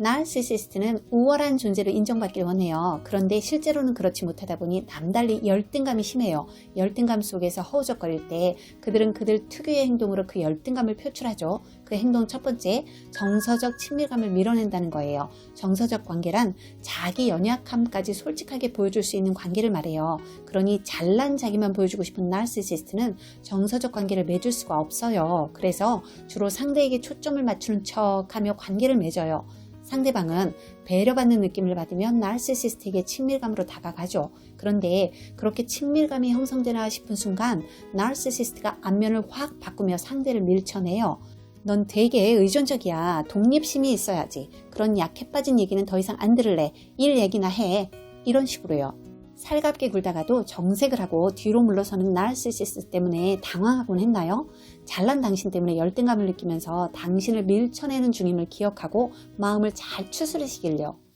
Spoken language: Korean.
나르시시스트는 우월한 존재로 인정받길 원해요. 그런데 실제로는 그렇지 못하다 보니 남달리 열등감이 심해요. 열등감 속에서 허우적거릴 때 그들은 그들 특유의 행동으로 그 열등감을 표출하죠. 그 행동 첫 번째, 정서적 친밀감을 밀어낸다는 거예요. 정서적 관계란 자기 연약함까지 솔직하게 보여줄 수 있는 관계를 말해요. 그러니 잘난 자기만 보여주고 싶은 나르시시스트는 정서적 관계를 맺을 수가 없어요. 그래서 주로 상대에게 초점을 맞추는 척 하며 관계를 맺어요. 상대방은 배려받는 느낌을 받으면 나르시시스트에게 친밀감으로 다가가죠. 그런데 그렇게 친밀감이 형성되나 싶은 순간 나르시시스트가 안면을 확 바꾸며 상대를 밀쳐내요. 넌 되게 의존적이야. 독립심이 있어야지. 그런 약해 빠진 얘기는 더 이상 안 들을래. 일 얘기나 해. 이런 식으로요. 살갑게 굴다가도 정색을 하고 뒤로 물러서는 나르시시스트 때문에 당황하곤 했나요? 잘난 당신 때문에 열등감을 느끼면서 당신을 밀쳐내는 중임을 기억하고 마음을 잘 추스르시길요.